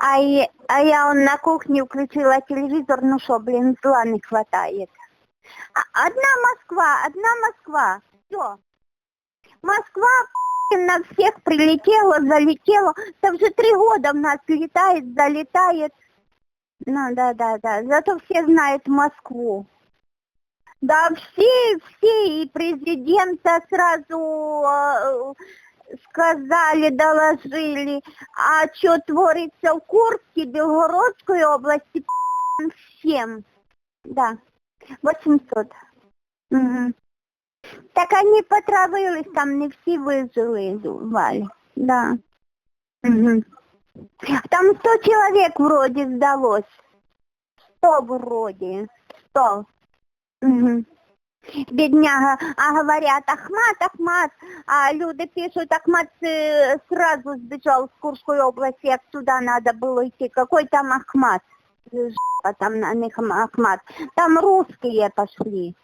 А, я- а я он на кухне включила телевизор, ну что, блин, зла не хватает. А- одна Москва, одна Москва, все. Москва на всех прилетела, залетела. Это уже три года в нас летает, залетает. Ну да, да, да. Зато все знают Москву. Да, все, все, и президента сразу э, сказали, доложили. А что творится в Курске, Белгородской области, всем. Да, 800. Мгм. Так они потравились, там не всі вижили, Валь. Да. Мгм. Там 100 человек вроде сдалось. 100 вроде. 100. Мгм. Бедняга, а говорят, Ахмат, Ахмат, а люди пишут, Ахмат сразу сбежал с Курской области, как туда надо было идти. Какой там Ахмат? Жопа Там на них Ахмат. Там русские пошли.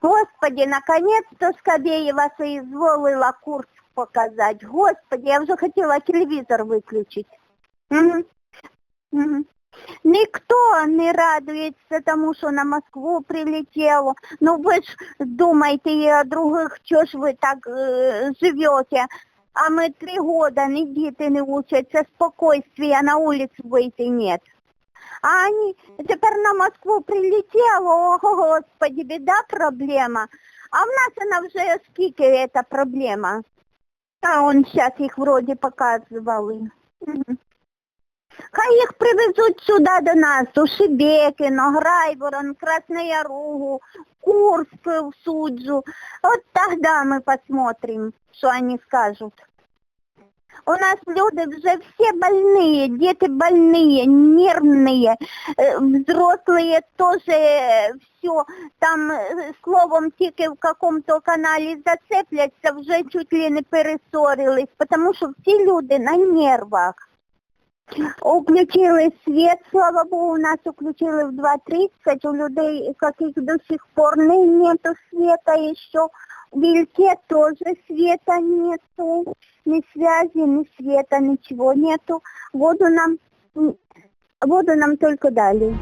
Господи, наконец-то Скобеева соизволила курс показать. Господи, я уже хотела телевизор выключить. Мгм. Мгм. Никто не радуется тому, что на Москву прилетело. Ну вы ж думаете и о других, что ж вы так э, живете. А мы три года, ни дети не учатся, спокойствия на улицу выйти нет. А они теперь на Москву прилетело, о господи, беда, проблема. А в нас она уже скільки эта проблема. А он сейчас их вроде показывал. Мгм. Хай їх привезуть сюди до нас, у Шебекино, Грайворон, Красноярогу, Курск, в Суджу. Вот тогда мы посмотрим, что они скажут. У нас люди вже все больные, дети больные, нервные, э, взрослые тоже все, там э, словом тільки в каком-то каналі зацепляться, вже чуть ли не пересорились, потому що всі люди на нервах. Уключили свет, слава богу, у нас уключили в 2.30, у людей каких до сих пор не- нету света еще. В Вильке тоже света нету, ни связи, ни света, ничего нету. Воду нам, воду нам только дали.